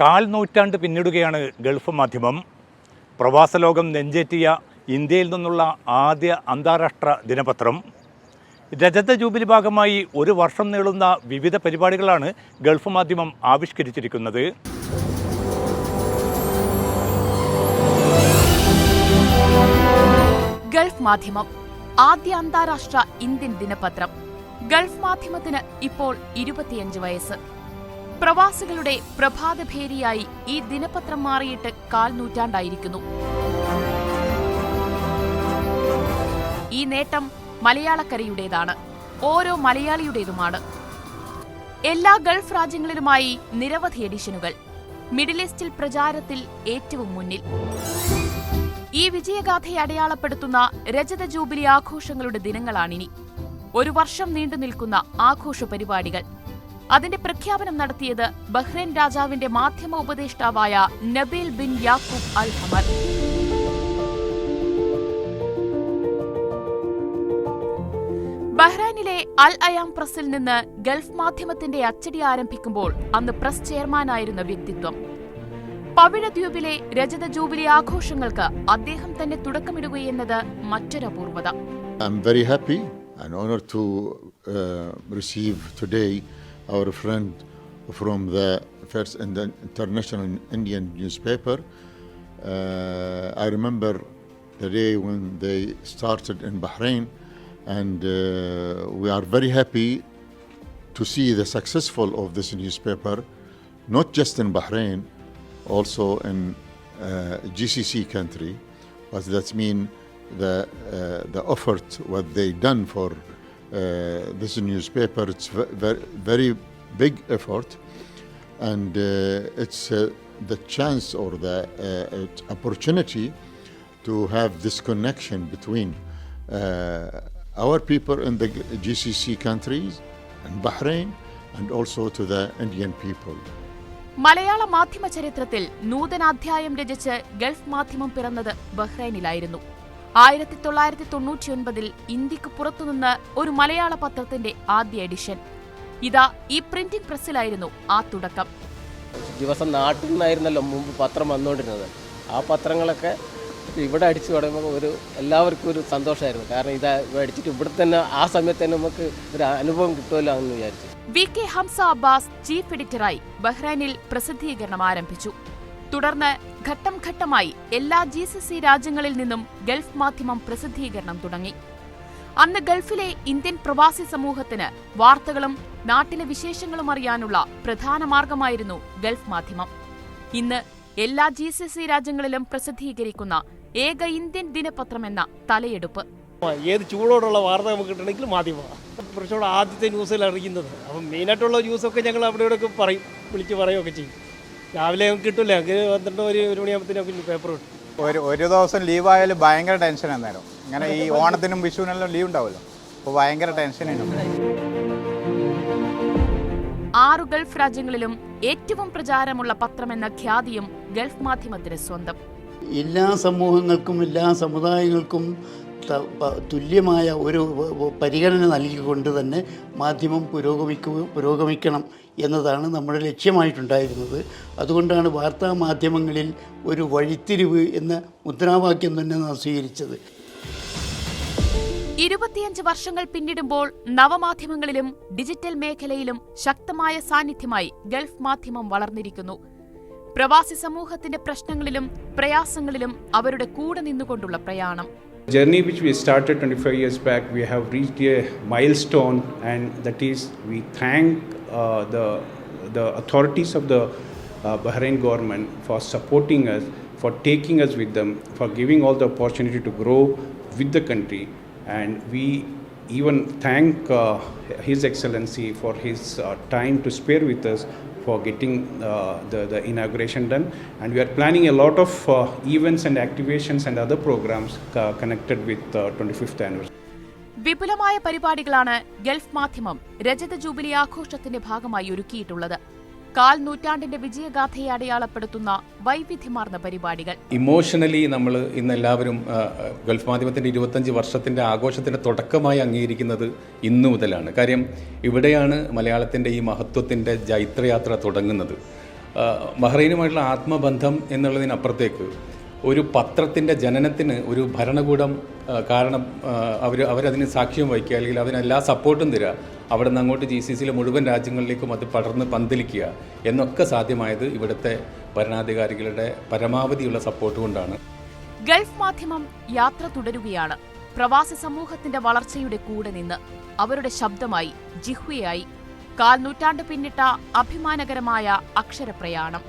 കാൽ നൂറ്റാണ്ട് പിന്നിടുകയാണ് ഗൾഫ് മാധ്യമം. പ്രവാസലോകം നെഞ്ചേറ്റിയ ഇന്ത്യയിൽ നിന്നുള്ള ആദ്യ അന്താരാഷ്ട്ര ദിനപത്രം. രജത ജൂബിലി ഭാഗമായി ഒരു വർഷം നീളുന്ന വിവിധ പരിപാടികളാണ് ഗൾഫ് മാധ്യമം ആവിഷ്കരിച്ചിരിക്കുന്നത്. ഗൾഫ് മാധ്യമം ആദ്യ അന്താരാഷ്ട്ര ഇന്ത്യൻ ദിനപത്രം. ഗൾഫ് മാധ്യമത്തിന് ഇപ്പോൾ ഇരുപത്തിയഞ്ച് വയസ്സ്. പ്രവാസികളുടെ പ്രഭാതഭേരിയായി ഈ ദിനപത്രം മാറിയിട്ട് കാൽ നൂറ്റാണ്ടായിരിക്കുന്നു ഈ നേട്ടം മലയാളക്കരയുടേതാണ്. ഓരോ മലയാളിയുടേതുമാണ്. എല്ലാ ഗൾഫ് രാജ്യങ്ങളിലുമായി നിരവധി എഡിഷനുകൾ. മിഡിൽ ഈസ്റ്റിൽ പ്രചാരത്തിൽ ഏറ്റവും മുന്നിൽ. ഈ വിജയഗാഥയെ അടയാളപ്പെടുത്തുന്ന രജത ജൂബിലി ആഘോഷങ്ങളുടെ ദിനങ്ങളാണിനി. ഒരു വർഷം നീണ്ടു നിൽക്കുന്ന ആഘോഷ പരിപാടികൾ അതിന്റെ പ്രഖ്യാപനം നടത്തിയത് ബഹ്റൈൻ രാജാവിന്റെ മാധ്യമ ഉപദേഷ്ടാവായ Nabeel bin Yaqoob Al Hamar ബഹ്റൈനിലെ Al Ayam പ്രസിൽ നിന്ന് ഗൾഫ് മാധ്യമത്തിന്റെ അച്ചടി ആരംഭിക്കുമ്പോൾ അന്ന് പ്രസ് ചെയർമാനായിരുന്ന വ്യക്തിത്വം. പവിഴദ്വീപിലെ രജത ജൂബിലി ആഘോഷങ്ങൾക്ക് അദ്ദേഹം തന്നെ തുടക്കമിടുകയെന്നത് മറ്റൊരപൂർവത I'm very happy and honored to uh, receive today our friend from the first Indian- international Indian newspaper. Uh, I remember the day when they started in Bahrain, and uh, we are very happy to see the successful of this newspaper, not just in Bahrain, also in uh, GCC country, but that mean the uh, the effort what they done for this newspaper. It's very very big effort, and uh, it's uh, the chance or the uh, opportunity to have this connection between uh, our people in the GCC countries and Bahrain, and also to the Indian people. മലയാള മാധ്യമ ചരിത്രത്തിൽ നൂതനാധ്യായം രചിച്ച് Gulf മാധ്യമം പിറന്നത് ബഹ്റൈനിലായിരുന്നു ആയിരത്തി തൊള്ളായിരത്തി തൊണ്ണൂറ്റിയൊൻപതിൽ ഇന്ത്യയ്ക്ക് പുറത്തുനിന്ന് ഒരു മലയാള പത്രത്തിന്റെ ആദ്യ എഡിഷൻ. ഇതാ ഈ പ്രിന്റിംഗ് പ്രസ്സിലായിരുന്നു ആ തുടക്കം. ദിവസം നാട്ടിൽ നിന്നായിരുന്നല്ലോ മുമ്പ് പത്രം വന്നുകൊണ്ടിരുന്നത് ആ പത്രങ്ങളൊക്കെ ഇവിടെ അടിച്ചു തുടങ്ങുമ്പോൾ ഒരു എല്ലാവർക്കും ഒരു സന്തോഷമായിരുന്നു. കാരണം ഇത് അടിച്ചിട്ട് ഇവിടെ തന്നെ ആ സമയത്ത് തന്നെ നമുക്ക് ഒരു അനുഭവം കിട്ടുമല്ലോ എന്ന് വിചാരിച്ചു. V K Hamza Abbas chief എഡിറ്ററായി ബഹ്റൈനിൽ പ്രസിദ്ധീകരണം ആരംഭിച്ചു. തുടർന്ന് ഘട്ടം ഘട്ടമായി എല്ലാ ജി സി സി രാജ്യങ്ങളിൽ നിന്നും ഗൾഫ് മാധ്യമം പ്രസിദ്ധീകരണം തുടങ്ങി. അന്ന് ഗൾഫിലെ ഇന്ത്യൻ പ്രവാസി സമൂഹത്തിന് വാർത്തകളും നാട്ടിലെ വിശേഷങ്ങളും അറിയാനുള്ള പ്രധാന മാർഗമായിരുന്നു ഗൾഫ് മാധ്യമം. ഇന്ന് എല്ലാ ജി സി സി രാജ്യങ്ങളിലും പ്രസിദ്ധീകരിക്കുന്ന ഏക ഇന്ത്യൻ ദിനപത്രമെന്ന തലയെടുപ്പ്. ഏത് ചൂടോടുള്ള വാർത്ത നമുക്ക് കിട്ടണമെങ്കിൽ മാധ്യമമാണ് കുറച്ചുകൂടെ ആദ്യത്തെ ന്യൂസിൽ അറിയുന്നത്. അപ്പം മെയിനായിട്ടുള്ള ന്യൂസൊക്കെ ഞങ്ങൾ അവിടെ പറയും വിളിച്ച് പറയുകയൊക്കെ ചെയ്യും. രാവിലെ ഞങ്ങൾക്ക് കിട്ടില്ല ഞങ്ങൾക്ക് പന്ത്രണ്ട് ഒരു ഒരു മണിയാകുമ്പോഴത്തേക്കും പിന്നെ പേപ്പർ കിട്ടും. ഒരു ഒരു ദിവസം ലീവായാലും ഭയങ്കര ടെൻഷൻ അന്നേരം ഇങ്ങനെ ഈ ഓണത്തിനും വിഷുവിനെല്ലാം ലീവ് ഉണ്ടാവുമല്ലോ. അപ്പോൾ ഭയങ്കര ടെൻഷനാണ് ആറ് ഗൾഫ് രാജ്യങ്ങളിലും ഏറ്റവും പ്രചാരമുള്ള പത്രമെന്ന ഖ്യാതിയും ഗൾഫ് മാധ്യമത്തിന് സ്വന്തം. എല്ലാ സമൂഹങ്ങൾക്കും എല്ലാ സമുദായങ്ങൾക്കും തുല്യമായ ഒരു പരിഗണന നൽകിക്കൊണ്ട് തന്നെ മാധ്യമം പുരോഗമിക്കുക പുരോഗമിക്കണം എന്നതാണ് നമ്മുടെ ലക്ഷ്യമായിട്ടുണ്ടായിരുന്നത്. അതുകൊണ്ടാണ് വാർത്താ മാധ്യമങ്ങളിൽ ഒരു വഴിത്തിരിവ് എന്ന മുദ്രാവാക്യം തന്നെ നാം സ്വീകരിച്ചത്. ഇരുപത്തിയഞ്ച് വർഷങ്ങൾ പിന്നിടുമ്പോൾ നവമാധ്യമങ്ങളിലും ഡിജിറ്റൽ മേഖലയിലും ശക്തമായ സാന്നിധ്യമായി ഗൾഫ് മാധ്യമം വളർന്നിരിക്കുന്നു. പ്രവാസി സമൂഹത്തിന്റെ പ്രശ്നങ്ങളിലും പ്രയാസങ്ങളിലും അവരുടെ കൂടെ നിന്നുകൊണ്ടുള്ള പ്രയാണം. Journey which we started 25 years back, we have reached a milestone, and that is we thank uh, the the authorities of the uh, Bahrain government for supporting us, for taking us with them, for giving all the opportunity to grow with the country, and we even thank uh, His Excellency for his uh, time to spare with us for getting uh, the, the inauguration done. And we are planning a lot of uh, events and activations and other programs uh, connected with uh, 25th anniversary. വിപുലമായ പരിപാടികളാണ് Gulf മാധ്യമം രജത jubilee ആഘോഷത്തിന്റെ ഭാഗമായി ഒരുക്കിയിട്ടുള്ളത് കാൽ നൂറ്റാണ്ടിന്റെ വിജയഗാഥയെ അടയാളപ്പെടുത്തുന്ന വൈവിധ്യമാർന്ന പരിപാടികൾ. ഇമോഷണലി നമ്മൾ ഇന്ന് എല്ലാവരും ഗൾഫ് മാധ്യമത്തിന്റെ ഇരുപത്തഞ്ച് വർഷത്തിന്റെ ആഘോഷത്തിന്റെ തുടക്കമായി അംഗീകരിക്കുന്നത് ഇന്നു മുതലാണ്. കാര്യം ഇവിടെയാണ് മലയാളത്തിന്റെ ഈ മഹത്വത്തിന്റെ ജൈത്രയാത്ര തുടങ്ങുന്നത്. ബഹ്റൈനുമായിട്ടുള്ള ആത്മബന്ധം എന്നുള്ളതിനപ്പുറത്തേക്ക് ഒരു പത്രത്തിന്റെ ജനനത്തിന് ഒരു ഭരണകൂടം കാരണം അവർ അവരതിന് സാക്ഷ്യം വഹിക്കുക അല്ലെങ്കിൽ അതിനെല്ലാ സപ്പോർട്ടും തരിക അവിടെ നിന്ന് അങ്ങോട്ട് ജി സി സിയിലെ മുഴുവൻ രാജ്യങ്ങളിലേക്കും അത് പടർന്ന് പന്തലിക്കുക എന്നൊക്കെ സാധ്യമായത് ഇവിടുത്തെ ഭരണാധികാരികളുടെ പരമാവധിയുള്ള സപ്പോർട്ട് കൊണ്ടാണ്. ഗൾഫ് മാധ്യമം യാത്ര തുടരുകയാണ്. പ്രവാസി സമൂഹത്തിന്റെ വളർച്ചയുടെ കൂടെ നിന്ന് അവരുടെ ശബ്ദമായി ജിഹ്വയായി. കാൽ നൂറ്റാണ്ട് പിന്നിട്ട അഭിമാനകരമായ അക്ഷരപ്രയാണം.